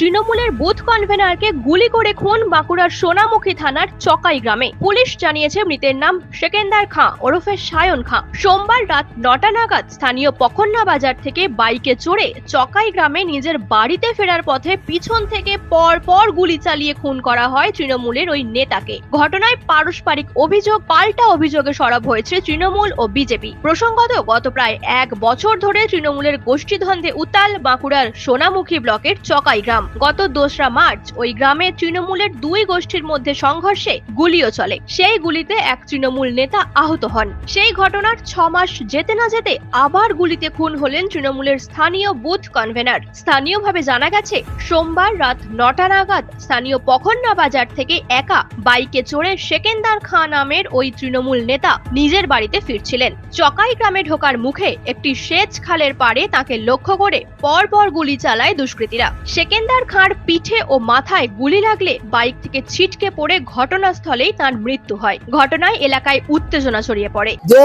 তৃণমূলের বুথ কনভেনারকে গুলি করে খুন বাঁকুড়ার সোনামুখী থানার চকাই গ্রামে। পুলিশ জানিয়েছে মৃতের নাম সেকেন্দার খাঁ, ওরফে সায়ন খাঁ। সোমবার রাত নটা নাগাদ স্থানীয় পখন্না বাজার থেকে বাইকে চড়ে চকাই গ্রামে নিজের বাড়িতে ফেরার পথে পিছন থেকে পর পর গুলি চালিয়ে খুন করা হয় তৃণমূলের ওই নেতাকে। ঘটনায় পারস্পরিক অভিযোগ, পাল্টা অভিযোগে সরব হয়েছে তৃণমূল ও বিজেপি। প্রসঙ্গত, গত প্রায় এক বছর ধরে তৃণমূলের গোষ্ঠীদ্বন্দ্বে উত্তাল বাঁকুড়ার সোনামুখী ব্লকের চকাই গ্রাম। গত দোসরা মার্চ ওই গ্রামে তৃণমূলের দুই গোষ্ঠীর মধ্যে সংঘর্ষে গুলিও চলে। সেই গুলিতে এক তৃণমূল নেতা আহত হন। সেই ঘটনার ছ মাস যেতে না যেতে আবার গুলিতে খুন হলেন তৃণমূলের স্থানীয় বুথ কনভেনার। স্থানীয়ভাবে জানা গেছে, সোমবার রাত নটা নাগাদ স্থানীয় পখন্না বাজার থেকে একা বাইকে চড়ে সেকেন্দার খাঁ নামের ওই তৃণমূল নেতা নিজের বাড়িতে ফিরছিলেন। চকাই গ্রামে ঢোকার মুখে একটি সেচ খালের পাড়ে তাকে লক্ষ্য করে পর পর গুলি চালায় দুষ্কৃতীরা। সেকেন্দার খাঁর পিঠে ও মাথায় গুলি লাগলে বাইক থেকে ছিটকে পড়ে ঘটনাস্থলেই তার মৃত্যু হয়। ঘটনায় এলাকায় উত্তেজনা ছড়িয়ে পড়ে। যে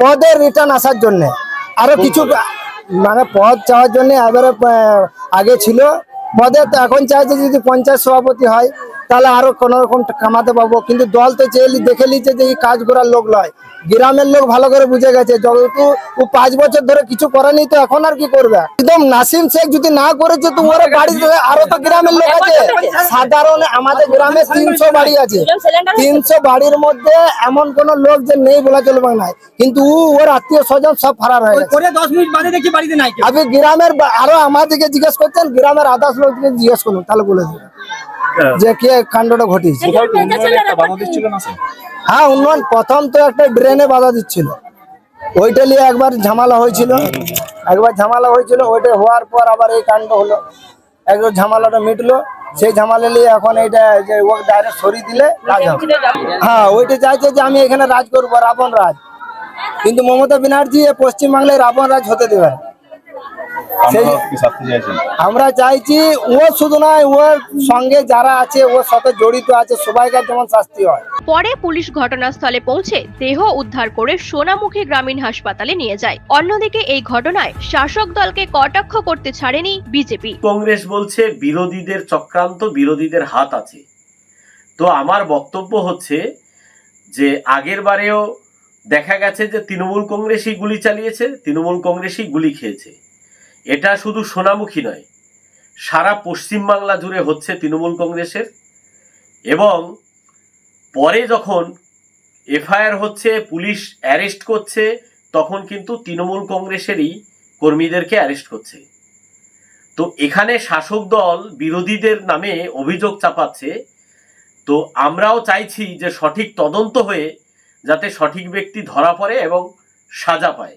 পদের রিটার্ন আসার জন্য আরও কিছু মানে পদ চাওয়ার জন্য এবারে আগে ছিল। পদে এখন চাইছে যদি পঞ্চায়েত সভাপতি হয় তাহলে আরও কোন রকম কামাতে পাবো কিন্তু দল তো চেয়ে দেখে নিচ্ছে যে এই কাজ করার লোক নয়। গ্রামের লোক ভালো করে বুঝে গেছে যেহেতু ও পাঁচ বছর ধরে কিছু করেনি তো এখন আর কি করবে? একদম নাসিম শেখ যদি না করেছে তো ওরা বাড়িতে আরও তো গ্রামের লোক আছে। সাধারণ আমাদের গ্রামে তিনশো বাড়ি আছে। তিনশো বাড়ির মধ্যে এমন কোন লোক যে নেই বলা চলবে না। কিন্তু ও ওর আত্মীয় স্বজন সব ফারার হয়ে গেছে। দশ মিনিট বাদে দেখি বাড়িতে নাই আপনি গ্রামের আরও আমাদেরকে জিজ্ঞেস করছেন গ্রামের আদার্স লোককে জিজ্ঞেস করুন তাহলে বলে দেবে। যে কে কাণ্ডটা ঘটিয়েছে? হ্যাঁ উন্নয়ন প্রথম তো একটা ড্রেনে বাধা দিচ্ছিল। ওইটা নিয়ে একবার ঝামেলা হয়েছিল। একবার ঝামেলা হয়েছিল ওইটা হওয়ার পর আবার এই কাণ্ড হলো। একবার ঝামেলাটা মিটলো। সেই ঝামেলা নিয়ে এখন এইটা যে ও ডাইরেক্ট সরিয়ে দিলে হবে। হ্যাঁ ওইটা চাইছে যে আমি এখানে রাজ করব রাবণ রাজ। কিন্তু মমতা ব্যানার্জি পশ্চিমবাংলায় রাবণ রাজ হতে দেবে আমরা চাইছি ও শুধু নয় ওর সঙ্গে যারা আছে ওর সাথে জড়িত আছে সবাইকার যেমন শাস্তি হয়। পরে পুলিশ ঘটনাস্থলে পৌঁছে দেহ উদ্ধার করে সোনামুখী গ্রামীণ হাসপাতালে নিয়ে যায়। অন্যদিকে এই ঘটনায় শাসক দলকে কটাক্ষ করতে ছাড়েনি বিজেপি। কংগ্রেস বলছে বিরোধীদের চক্রান্ত বিরোধীদের হাত আছে। তো আমার বক্তব্য হচ্ছে যে আগের বারেও দেখা গেছে যে তৃণমূল কংগ্রেসই গুলি চালিয়েছে তৃণমূল কংগ্রেসই গুলি খেয়েছে। এটা শুধু সোনামুখী নয়, সারা পশ্চিমবাংলা জুড়ে হচ্ছে তৃণমূল কংগ্রেসের। এবং পরে যখন এফআইআর হচ্ছে, পুলিশ অ্যারেস্ট করছে, তখন কিন্তু তৃণমূল কংগ্রেসেরই কর্মীদেরকে অ্যারেস্ট করছে। তো এখানে শাসক দল বিরোধীদের নামে অভিযোগ চাপাচ্ছে। তো আমরাও চাইছি যে সঠিক তদন্ত হয়ে যাতে সঠিক ব্যক্তি ধরা পড়ে এবং সাজা পায়।